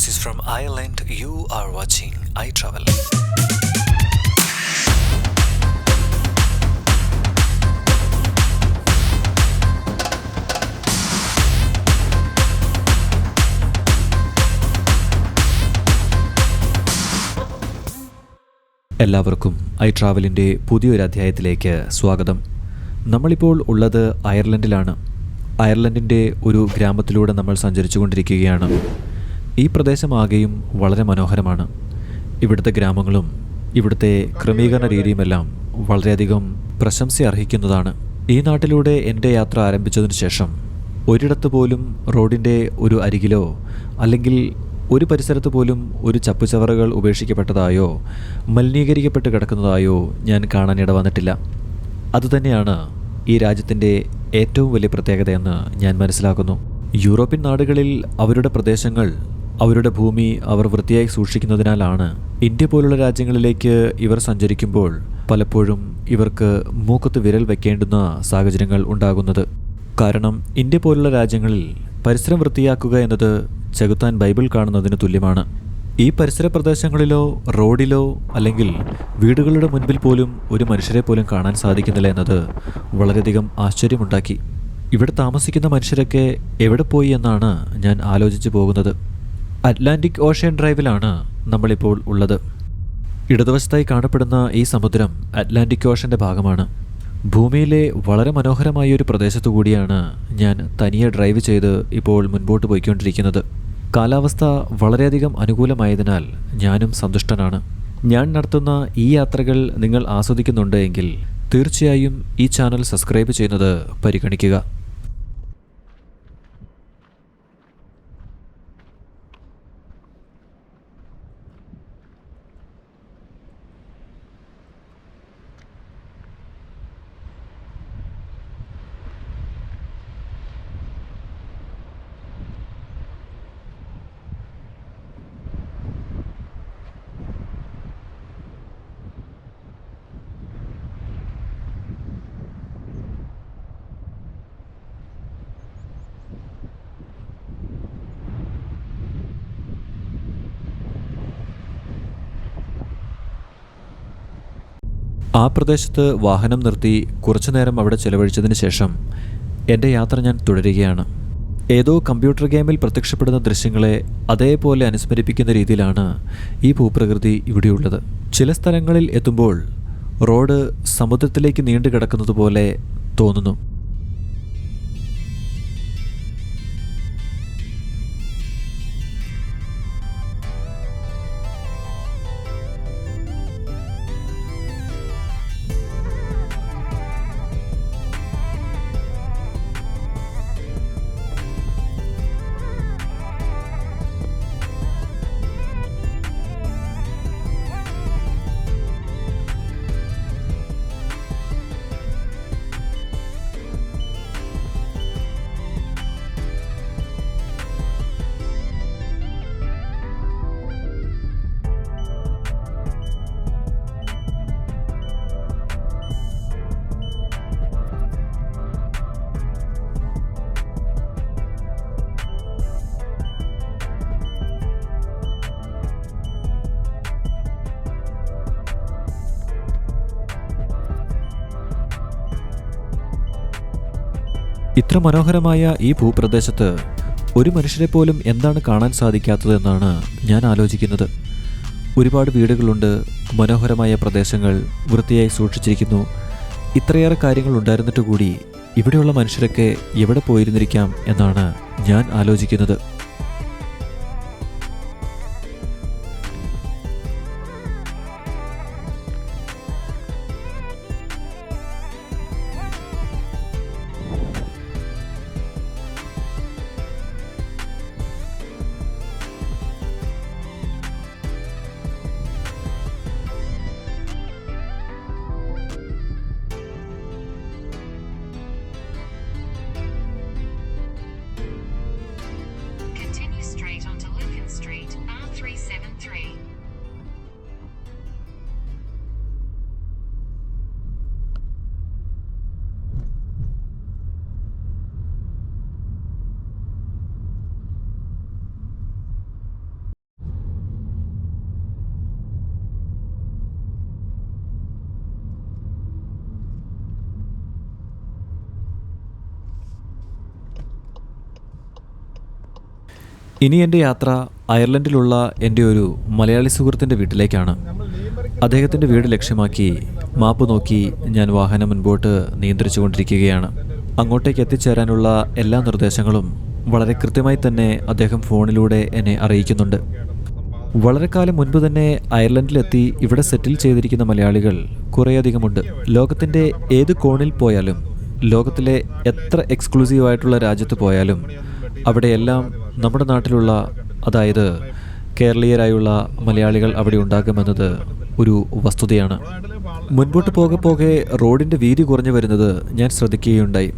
This is from Ireland. You are watching I Travel. എല്ലാവർക്കും I ട്രാവലിന്റെ പുതിയൊരു അധ്യായത്തിലേക്ക് സ്വാഗതം നമ്മളിപ്പോൾ ഉള്ളത് അയർലൻഡിലാണ് അയർലൻഡിന്റെ ഒരു ഗ്രാമത്തിലൂടെ നമ്മൾ സഞ്ചരിച്ചുകൊണ്ടിരിക്കുകയാണ് ഈ പ്രദേശമാകെയും വളരെ മനോഹരമാണ്. ഇവിടുത്തെ ഗ്രാമങ്ങളും ഇവിടുത്തെ ക്രമീകരണ രീതിയുമെല്ലാം വളരെയധികം പ്രശംസ അർഹിക്കുന്നതാണ്. ഈ നാട്ടിലൂടെ എന്റെ യാത്ര ആരംഭിച്ചതിന് ശേഷം ഒരിടത്ത് പോലും റോഡിന്റെ ഒരു അരികിലോ അല്ലെങ്കിൽ ഒരു പരിസരത്ത് പോലും ഒരു ചപ്പുചവറുകൾ ഉപേക്ഷിക്കപ്പെട്ടതായോ മലിനീകരിക്കപ്പെട്ട് കിടക്കുന്നതായോ ഞാൻ കാണാനിട വന്നിട്ടില്ല. അതുതന്നെയാണ് ഈ രാജ്യത്തിന്റെ ഏറ്റവും വലിയ പ്രത്യേകതയെന്ന് ഞാൻ മനസ്സിലാക്കുന്നു. യൂറോപ്യൻ നാടുകളിൽ അവരുടെ പ്രദേശങ്ങൾ അവരുടെ ഭൂമി അവർ വൃത്തിയായി സൂക്ഷിക്കുന്നതിനാലാണ് ഇന്ത്യ പോലുള്ള രാജ്യങ്ങളിലേക്ക് ഇവർ സഞ്ചരിക്കുമ്പോൾ പലപ്പോഴും ഇവർക്ക് മൂക്കത്ത് വിരൽ വെക്കേണ്ടുന്ന സാഹചര്യങ്ങൾ ഉണ്ടാകുന്നത്. കാരണം ഇന്ത്യ പോലുള്ള രാജ്യങ്ങളിൽ പരിസരം വൃത്തിയാക്കുക എന്നത് ചെകുത്താൻ ബൈബിൾ കാണുന്നതിന് തുല്യമാണ്. ഈ പരിസര പ്രദേശങ്ങളിലോ റോഡിലോ അല്ലെങ്കിൽ വീടുകളുടെ മുൻപിൽ പോലും ഒരു മനുഷ്യരെ പോലും കാണാൻ സാധിക്കുന്നില്ല എന്നത് വളരെയധികം ആശ്ചര്യമുണ്ടാക്കി. ഇവിടെ താമസിക്കുന്ന മനുഷ്യരൊക്കെ എവിടെ പോയി എന്നാണ് ഞാൻ ആലോചിച്ചു പോകുന്നത്. അറ്റ്ലാന്റിക് ഓഷ്യൻ ഡ്രൈവിലാണ് നമ്മളിപ്പോൾ ഉള്ളത്. ഇടതുവശത്തായി കാണപ്പെടുന്ന ഈ സമുദ്രം അറ്റ്ലാന്റിക് ഓഷന്റെ ഭാഗമാണ്. ഭൂമിയിലെ വളരെ മനോഹരമായ ഒരു പ്രദേശത്തു കൂടിയാണ് ഞാൻ തനിയെ ഡ്രൈവ് ചെയ്ത് ഇപ്പോൾ മുൻപോട്ട് പോയിക്കൊണ്ടിരിക്കുന്നത്. കാലാവസ്ഥ വളരെയധികം അനുകൂലമായതിനാൽ ഞാനും സന്തുഷ്ടനാണ്. ഞാൻ നടത്തുന്ന ഈ യാത്രകൾ നിങ്ങൾ ആസ്വദിക്കുന്നുണ്ട് എങ്കിൽ തീർച്ചയായും ഈ ചാനൽ സബ്സ്ക്രൈബ് ചെയ്യുന്നത് പരിഗണിക്കുക. ആ പ്രദേശത്ത് വാഹനം നിർത്തി കുറച്ചു നേരം അവിടെ ചെലവഴിച്ചതിന് ശേഷം എന്റെ യാത്ര ഞാൻ തുടരുകയാണ്. ഏതോ കമ്പ്യൂട്ടർ ഗെയിമിൽ പ്രത്യക്ഷപ്പെടുന്ന ദൃശ്യങ്ങളെ അതേപോലെ അനുസ്മരിപ്പിക്കുന്ന രീതിയിലാണ് ഈ ഭൂപ്രകൃതി ഇവിടെയുള്ളത്. ചില സ്ഥലങ്ങളിൽ എത്തുമ്പോൾ റോഡ് സമുദ്രത്തിലേക്ക് നീണ്ടു കിടക്കുന്നത് പോലെ തോന്നുന്നു. ഇത്ര മനോഹരമായ ഈ ഭൂപ്രദേശത്ത് ഒരു മനുഷ്യരെ പോലും എന്താണ് കാണാൻ സാധിക്കാത്തതെന്നാണ് ഞാൻ ആലോചിക്കുന്നത്. ഒരുപാട് വീടുകളുണ്ട് മനോഹരമായ പ്രദേശങ്ങൾ വൃത്തിയായി സൂക്ഷിച്ചിരിക്കുന്നു. ഇത്രയേറെ കാര്യങ്ങൾ ഉണ്ടായിരുന്നിട്ട് കൂടി ഇവിടെയുള്ള മനുഷ്യരൊക്കെ എവിടെ പോയിരുന്നിരിക്കാം എന്നാണ് ഞാൻ ആലോചിക്കുന്നത്. ഇനി എന്റെ യാത്ര അയർലൻഡിലുള്ള എന്റെ ഒരു മലയാളി സുഹൃത്തിന്റെ വീട്ടിലേക്കാണ്. അദ്ദേഹത്തിന്റെ വീട് ലക്ഷ്യമാക്കി മാപ്പ് നോക്കി ഞാൻ വാഹനം മുൻപോട്ട് നിയന്ത്രിച്ചു കൊണ്ടിരിക്കുകയാണ് അങ്ങോട്ടേക്ക് എത്തിച്ചേരാനുള്ള എല്ലാ നിർദ്ദേശങ്ങളും വളരെ കൃത്യമായി തന്നെ അദ്ദേഹം ഫോണിലൂടെ എന്നെ അറിയിക്കുന്നുണ്ട്. വളരെ കാലം മുൻപ് തന്നെ അയർലൻഡിലെത്തി ഇവിടെ സെറ്റിൽ ചെയ്തിരിക്കുന്ന മലയാളികൾ കുറേയധികമുണ്ട്. ലോകത്തിന്റെ ഏത് കോണിൽ പോയാലും ലോകത്തിലെ എത്ര എക്സ്ക്ലൂസീവായിട്ടുള്ള രാജ്യത്ത് പോയാലും അവിടെയെല്ലാം നമ്മുടെ നാട്ടിലുള്ള അതായത് കേരളീയരായുള്ള മലയാളികൾ അവിടെ ഉണ്ടാകുമെന്നത് ഒരു വസ്തുതയാണ്. മുൻപോട്ട് പോകെ പോകെ റോഡിന്റെ വീതി കുറഞ്ഞു വരുന്നത് ഞാൻ ശ്രദ്ധിക്കുകയുണ്ടായി.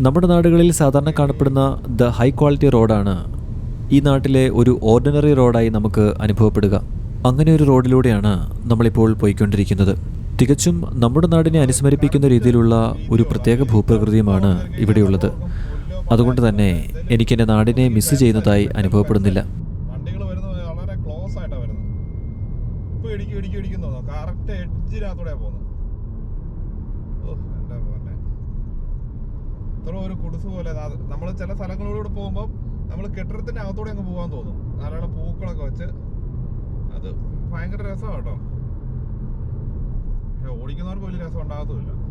നമ്മുടെ നാടുകളിൽ സാധാരണ കാണപ്പെടുന്ന ദ ഹൈ ക്വാളിറ്റി റോഡാണ് ഈ നാട്ടിലെ ഒരു ഓർഡിനറി റോഡായി നമുക്ക് അനുഭവപ്പെടുക. അങ്ങനെ ഒരു റോഡിലൂടെയാണ് നമ്മളിപ്പോൾ പോയിക്കൊണ്ടിരിക്കുന്നത്. തികച്ചും നമ്മുടെ നാടിനെ അനുസ്മരിപ്പിക്കുന്ന രീതിയിലുള്ള ഒരു പ്രത്യേക ഭൂപ്രകൃതിയുമാണ് ഇവിടെയുള്ളത്. അതുകൊണ്ട് തന്നെ എനിക്കെന്റെ നാടിനെ മിസ് ചെയ്യുന്നതായി അനുഭവപ്പെടുന്നില്ല. ഒരു കുടിസ് പോലെ നമ്മൾ ചില സ്ഥലങ്ങളിലൂടെ പോകുമ്പോൾ നമ്മൾ കെട്ടിടത്തിന്റെ അകത്തൂടെ അങ്ങ് പോകാൻ തോന്നും. ധാരാളം പൂക്കളൊക്കെ വെച്ച് അത് ഭയങ്കര രസമാണ് കേട്ടോ. പക്ഷെ ഓടിക്കുന്നവർക്ക് വലിയ രസം ഉണ്ടാകത്തുമില്ല.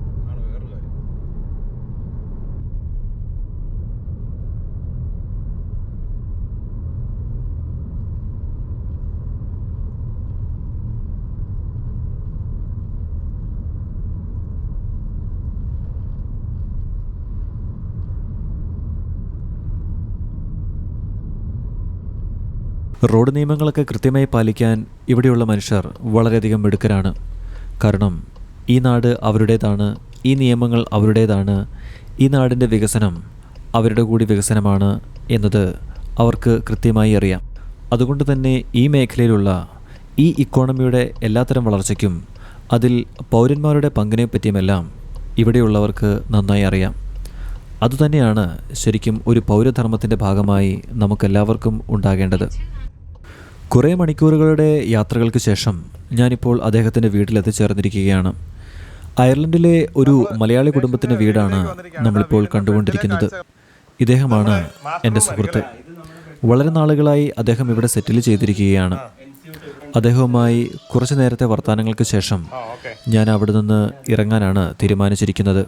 റോഡ് നിയമങ്ങളൊക്കെ കൃത്യമായി പാലിക്കാൻ ഇവിടെയുള്ള മനുഷ്യർ വളരെയധികം മിടുക്കരാണ്. കാരണം ഈ നാട് അവരുടേതാണ് ഈ നിയമങ്ങൾ അവരുടേതാണ് ഈ നാടിന്റെ വികസനം അവരുടെ കൂടി വികസനമാണ് എന്നത് അവർക്ക് കൃത്യമായി അറിയാം. അതുകൊണ്ട് തന്നെ ഈ മേഖലയിലുള്ള ഈ ഇക്കോണമിയുടെ എല്ലാത്തരം വളർച്ചയ്ക്കും അതിൽ പൗരന്മാരുടെ പങ്കിനെ പറ്റിയുമെല്ലാം ഇവിടെയുള്ളവർക്ക് നന്നായി അറിയാം. അതുതന്നെയാണ് ശരിക്കും ഒരു പൗരധർമ്മത്തിന്റെ ഭാഗമായി നമുക്കെല്ലാവർക്കും ഉണ്ടാകേണ്ടത്. കുറേ മണിക്കൂറുകളുടെ യാത്രകൾക്ക് ശേഷം ഞാനിപ്പോൾ അദ്ദേഹത്തിന്റെ വീട്ടിലെത്തിച്ചേർന്നിരിക്കുകയാണ്. അയർലൻഡിലെ ഒരു മലയാളി കുടുംബത്തിന്റെ വീടാണ് നമ്മളിപ്പോൾ കണ്ടുകൊണ്ടിരിക്കുന്നത്. ഇദ്ദേഹമാണ് എന്റെ സുഹൃത്ത്. വളരെ നാളുകളായി അദ്ദേഹം ഇവിടെ സെറ്റിൽ ചെയ്തിരിക്കുകയാണ്. അദ്ദേഹവുമായി കുറച്ച് നേരത്തെ വർത്തമാനങ്ങൾക്ക് ശേഷം ഞാൻ അവിടെ നിന്ന് ഇറങ്ങാനാണ് തീരുമാനിച്ചിരിക്കുന്നത്.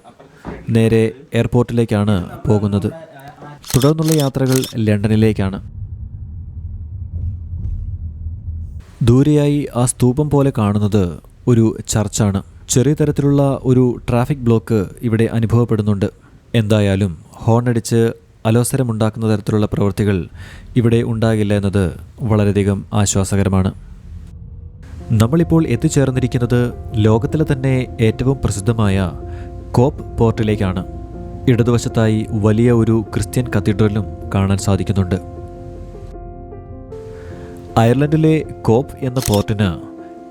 നേരെ എയർപോർട്ടിലേക്കാണ് പോകുന്നത്. തുടർന്നുള്ള യാത്രകൾ ലണ്ടനിലേക്കാണ്. ദൂരെയായി ആ സ്തൂപം പോലെ കാണുന്നത് ഒരു ചർച്ചാണ്. ചെറിയ തരത്തിലുള്ള ഒരു ട്രാഫിക് ബ്ലോക്ക് ഇവിടെ അനുഭവപ്പെടുന്നുണ്ട്. എന്തായാലും ഹോൺ അടിച്ച് അലോസരമുണ്ടാക്കുന്ന തരത്തിലുള്ള പ്രവൃത്തികൾ ഇവിടെ ഉണ്ടാകില്ല എന്നത് വളരെയധികം ആശ്വാസകരമാണ്. നമ്മളിപ്പോൾ എത്തിച്ചേർന്നിരിക്കുന്നത് ലോകത്തിലെ തന്നെ ഏറ്റവും പ്രസിദ്ധമായ കോപ്പ് പോർട്ടിലേക്കാണ്. ഇടതുവശത്തായി വലിയ ഒരു ക്രിസ്ത്യൻ കത്തീഡ്രലും കാണാൻ സാധിക്കുന്നുണ്ട്. അയർലൻഡിലെ കോപ്പ് എന്ന പോർട്ടിന്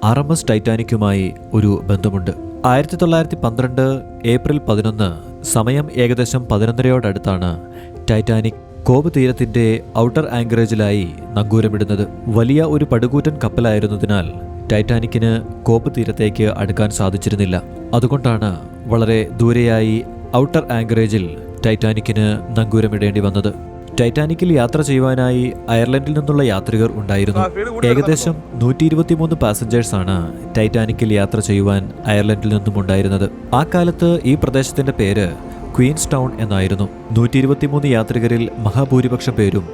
ആർ എം എസ് ടൈറ്റാനിക്കുമായി ഒരു ബന്ധമുണ്ട്. ആയിരത്തി തൊള്ളായിരത്തി പന്ത്രണ്ട് ഏപ്രിൽ പതിനൊന്ന് സമയം ഏകദേശം പതിനൊന്നരയോടടുത്താണ് ടൈറ്റാനിക് കോപ്പ് തീരത്തിന്റെ ഔട്ടർ ആങ്കറേജിലായി നങ്കൂരമിടുന്നത്. വലിയ ഒരു പടുകൂറ്റൻ കപ്പലായിരുന്നതിനാൽ ടൈറ്റാനിക്കിന് കോപ്പ് തീരത്തേക്ക് അടുക്കാൻ സാധിച്ചിരുന്നില്ല. അതുകൊണ്ടാണ് വളരെ ദൂരെയായി ഔട്ടർ ആങ്കറേജിൽ ടൈറ്റാനിക്കിന് നങ്കൂരമിടേണ്ടി വന്നത്. ടൈറ്റാനിക്കിൽ യാത്ര ചെയ്യുവാനായി അയർലൻഡിൽ നിന്നുള്ള യാത്രികർ ഉണ്ടായിരുന്നു. ഏകദേശം നൂറ്റി ഇരുപത്തിമൂന്ന് പാസഞ്ചേഴ്സ് ആണ് ടൈറ്റാനിക്കിൽ യാത്ര ചെയ്യുവാൻ അയർലൻഡിൽ നിന്നും ഉണ്ടായിരുന്നത്. ആ കാലത്ത് ഈ പ്രദേശത്തിന്റെ പേര് ക്വീൻസ് ടൗൺ എന്നായിരുന്നു. നൂറ്റി ഇരുപത്തിമൂന്ന് യാത്രികരിൽ മഹാഭൂരിപക്ഷം പേരും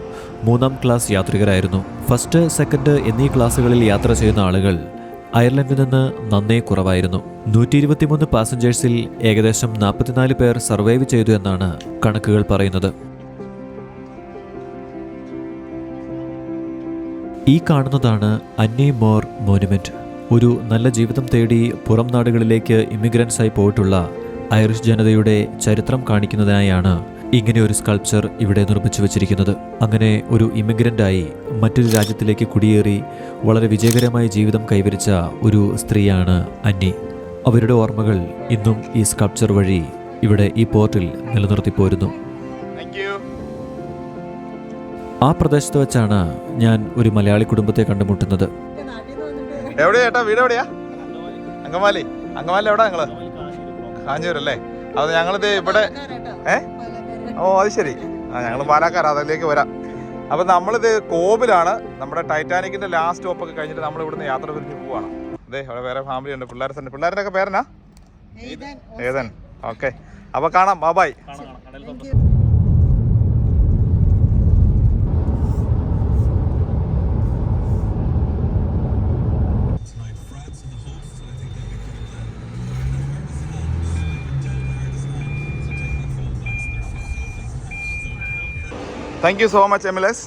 മൂന്നാം ക്ലാസ് യാത്രികരായിരുന്നു. ഫസ്റ്റ് സെക്കൻഡ് എന്നീ ക്ലാസ്സുകളിൽ യാത്ര ചെയ്യുന്ന ആളുകൾ അയർലൻഡിൽ നിന്ന് നന്നേ കുറവായിരുന്നു. നൂറ്റി ഇരുപത്തിമൂന്ന് പാസഞ്ചേഴ്സിൽ ഏകദേശം നാൽപ്പത്തിനാല് പേർ സർവൈവ് ചെയ്തു എന്നാണ് കണക്കുകൾ പറയുന്നത്. ഈ കാണുന്നതാണ് അന്നി മോർ മോനുമെന്റ് ഒരു നല്ല ജീവിതം തേടി പുറം നാടുകളിലേക്ക് ഇമിഗ്രൻസായി പോയിട്ടുള്ള ഐറിഷ് ജനതയുടെ ചരിത്രം കാണിക്കുന്നതിനായാണ് ഇങ്ങനെ ഒരു സ്കൾപ്ചർ ഇവിടെ നിർമ്മിച്ചു വച്ചിരിക്കുന്നത്. അങ്ങനെ ഒരു ഇമിഗ്രന്റായി മറ്റൊരു രാജ്യത്തിലേക്ക് കുടിയേറി വളരെ വിജയകരമായ ജീവിതം കൈവരിച്ച ഒരു സ്ത്രീയാണ് അന്നി. അവരുടെ ഓർമ്മകൾ ഇന്നും ഈ സ്കൾപ്ചർ വഴി ഇവിടെ ഈ പോർട്ടിൽ നിലനിർത്തിപ്പോരുന്നു ആ പ്രദേശത്ത് വെച്ചാണ് ഞാൻ ഒരു മലയാളി കുടുംബത്തെ കണ്ടുമുട്ടുന്നത്. എവിടെയാ വീട് എവിടെയാ? അങ്കമാലി. അങ്കമാലി എവിടെയാ നിങ്ങൾ? കാഞ്ഞൂരല്ലേ അത് ഞങ്ങളിത് ഇവിടെ ഏ? ഓ അത് ശരി. ആ ഞങ്ങൾ പാലക്കാർ അതിലേക്ക് വരാം. അപ്പം നമ്മളിത് കോവിലാണ് നമ്മുടെ ടൈറ്റാനിക്കിന്റെ ലാസ്റ്റ് സ്റ്റോപ്പൊക്കെ കഴിഞ്ഞിട്ട് നമ്മൾ ഇവിടുന്ന് യാത്ര പിരിഞ്ഞ് പോവാണ്. അതെ അവിടെ വേറെ ഫാമിലി ഉണ്ട്. പിള്ളേരെ തന്നെ പിള്ളേരുടെ ഒക്കെ പേരനാ ഏതൻ. ഓക്കെ. അപ്പൊ കാണാം. Bye bye Thank you so much, MLS.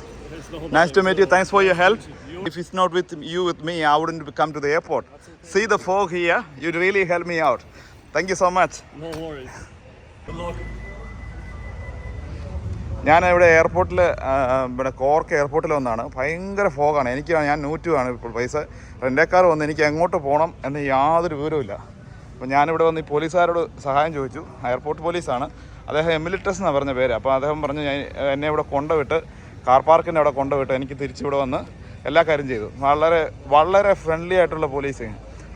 Nice to meet you. Thanks for your help. If it's not with you, with me, I wouldn't come to the airport. See the fog here. You'd really help me out. Thank you so much. No worries. Good luck. ഞാൻ ഇവിടെ എയർപോർട്ടിൽ ഇവിടെ cork എയർപോർട്ടിൽ വന്നാണ് ഭയങ്കര ഫോഗാണ് എനിക്ക് ഞാൻ നൂറ്റു ആണ് ഇപ്പോൾ പൈസ റെന്റേക്കാർ വന്ന് എനിക്ക് എങ്ങോട്ട് പോകണം എന്ന് യാതൊരു വിവരവുമില്ല അപ്പോൾ ഞാനിവിടെ വന്ന് ഈ പോലീസുകാരോട് സഹായം ചോദിച്ചു എയർപോർട്ട് പോലീസാണ് അദ്ദേഹം എമിലിറ്റസ് എന്നാണ് പറഞ്ഞ പേര്. അപ്പോൾ അദ്ദേഹം പറഞ്ഞു ഞാൻ എന്നെ ഇവിടെ കൊണ്ടുവിട്ട് കാർ പാർക്കിന്റെ അവിടെ കൊണ്ടുവിട്ട് എനിക്ക് തിരിച്ചിവിടെ വന്ന് എല്ലാ കാര്യം ചെയ്തു. വളരെ വളരെ ഫ്രണ്ട്ലി ആയിട്ടുള്ള പോലീസ്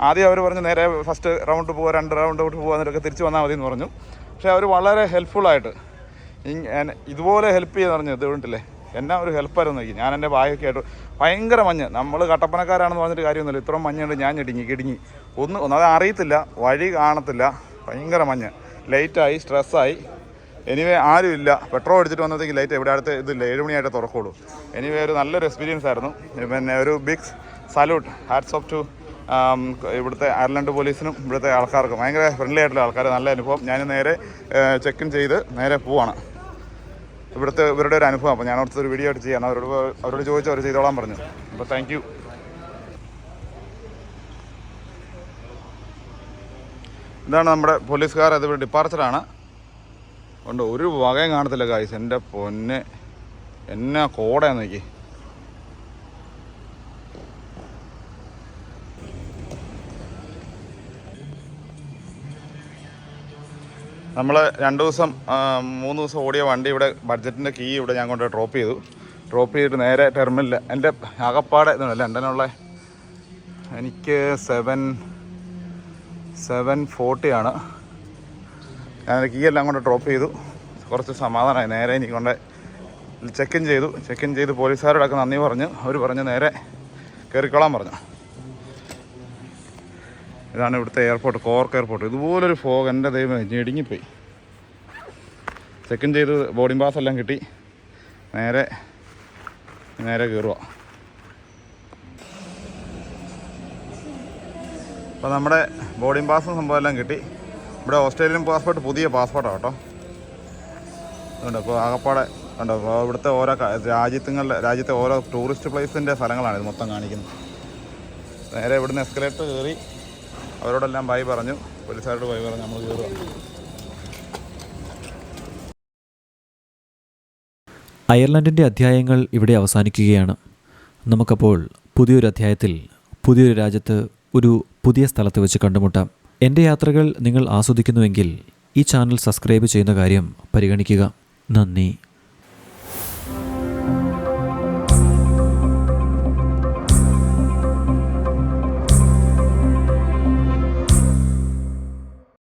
ആദ്യം അവർ പറഞ്ഞു നേരെ ഫസ്റ്റ് റൗണ്ട് പോവുക രണ്ട് റൗണ്ട് ഔട്ട് പോകുക എന്നിട്ടൊക്കെ തിരിച്ച് വന്നാൽ മതി എന്ന് പറഞ്ഞു. പക്ഷേ അവർ വളരെ ഹെൽപ്ഫുള്ളായിട്ട് ഇതുപോലെ ഹെൽപ്പ് ചെയ്യുന്ന പറഞ്ഞു ഇത് കണ്ടില്ലേ എന്നാ ഒരു ഹെൽപ്പായിരുന്നു നോക്കി ഞാൻ എന്റെ ബാഗൊക്കെ ആയിട്ട് ഭയങ്കര മഞ്ഞ്. നമ്മൾ കട്ടപ്പനക്കാരാണെന്ന് പറഞ്ഞിട്ട് കാര്യമൊന്നുമില്ല. ഇത്രയും മഞ്ഞുണ്ട് ഞാൻ ഇടുങ്ങി കിടുങ്ങി. ഒന്ന് ഒന്നത് അറിയത്തില്ല വഴി കാണത്തില്ല. ഭയങ്കര മഞ്ഞ്. ലേറ്റായി സ്ട്രെസ്സായി എനിവേ ആരും ഇല്ല പെട്രോൾ അടിച്ചിട്ട് വന്നത്തേക്ക് ലൈറ്റ് എവിടെ അടുത്ത് ഇതില്ല. ഏഴ് മണിയായിട്ട് തുറക്കുള്ളൂ. എനിവേ ഒരു നല്ലൊരു എക്സ്പീരിയൻസ് ആയിരുന്നു. പിന്നെ ഒരു big salute hats off to ഇവിടുത്തെ അയർലൻഡ് പോലീസിനും ഇവിടുത്തെ ആൾക്കാർക്കും. ഭയങ്കര ഫ്രണ്ട്ലി ആയിട്ടുള്ള ആൾക്കാർ നല്ല അനുഭവം. ഞാൻ നേരെ ചെക്ക് ഇൻ ചെയ്ത് നേരെ പോവാണ്. ഇവിടുത്തെ ഇവരുടെ ഒരു അനുഭവം. അപ്പോൾ ഞാൻ അവിടുത്തെ ഒരു വീഡിയോ ആയിട്ട് ചെയ്യാൻ അവരോട് അവരോട് ചോദിച്ചു അവർ ചെയ്തോളാൻ പറഞ്ഞു. അപ്പോൾ താങ്ക് യു ഇതാണ് നമ്മുടെ പോലീസുകാർ. അത് ഡിപ്പാർച്ചറാണ് ഉണ്ട് ഒരു വകയും കാണത്തില്ല കായ്സ് എന്റെ പൊന്നെ. എന്നാ കോടയാന്ന് നോക്കി നമ്മൾ രണ്ട് ദിവസം മൂന്ന് ദിവസം ഓടിയ വണ്ടി ഇവിടെ ബഡ്ജറ്റിന്റെ കീ ഇവിടെ ഞാൻ കൊണ്ട് ഡ്രോപ്പ് ചെയ്തു. ഡ്രോപ്പ് ചെയ്തിട്ട് നേരെ ടെർമിനലിൽ എന്റെ ആകപ്പാടെ ഇതാണ് ലണ്ടനുള്ള എനിക്ക് സെവൻ സെവൻ ഫോർട്ടിയാണ് ഞാൻ കീ എല്ലാം കൊണ്ട് ഡ്രോപ്പ് ചെയ്തു. കുറച്ച് സമാധാനമായി. നേരെ എനിക്ക് കൊണ്ട് ചെക്ക് ഇൻ ചെയ്തു. ചെക്ക് ഇൻ ചെയ്ത് പോലീസുകാരോടൊക്കെ നന്ദി പറഞ്ഞു. അവർ പറഞ്ഞു നേരെ കയറിക്കോളാൻ പറഞ്ഞു. ഇതാണ് ഇവിടുത്തെ എയർപോർട്ട് കോർക്ക് എയർപോർട്ട് ഇതുപോലൊരു ഫോഗ് എന്റെ ദൈവം ഞെടുങ്ങിപ്പോയി ചെക്ക് ഇൻ ചെയ്ത് ബോർഡിംഗ് പാസ് എല്ലാം കിട്ടി. നേരെ നേരെ കയറുക അപ്പോൾ നമ്മുടെ ബോർഡിംഗ് പാസും സംഭവം എല്ലാം കിട്ടി. ഇവിടെ ഓസ്ട്രേലിയൻ പാസ്പോർട്ട് പുതിയ പാസ്പോർട്ടാണ് കേട്ടോ. അതുകൊണ്ട് അപ്പോൾ ആകപ്പാടെ ഉണ്ട് അപ്പോൾ ഇവിടുത്തെ ഓരോ രാജ്യത്തുങ്ങളുടെ രാജ്യത്തെ ഓരോ ടൂറിസ്റ്റ് പ്ലേസിന്റെ സ്ഥലങ്ങളാണ് ഇത് മൊത്തം കാണിക്കുന്നത്. നേരെ ഇവിടുന്ന് എസ്കലേറ്റർ കയറി അവരോടെല്ലാം ബൈ പറഞ്ഞു. പോലീസുകാരോട് ബൈ പറഞ്ഞു നമ്മൾ കയറുക അയർലൻഡിന്റെ അധ്യായങ്ങൾ ഇവിടെ അവസാനിക്കുകയാണ്. നമുക്കപ്പോൾ പുതിയൊരു അധ്യായത്തിൽ പുതിയൊരു രാജ്യത്ത് ഒരു പുതിയ സ്ഥലത്ത് വെച്ച് കണ്ടുമുട്ടാം. എന്റെ യാത്രകൾ നിങ്ങൾ ആസ്വദിക്കുന്നുവെങ്കിൽ ഈ ചാനൽ സബ്സ്ക്രൈബ് ചെയ്യുന്ന കാര്യം പരിഗണിക്കുക. നന്ദി.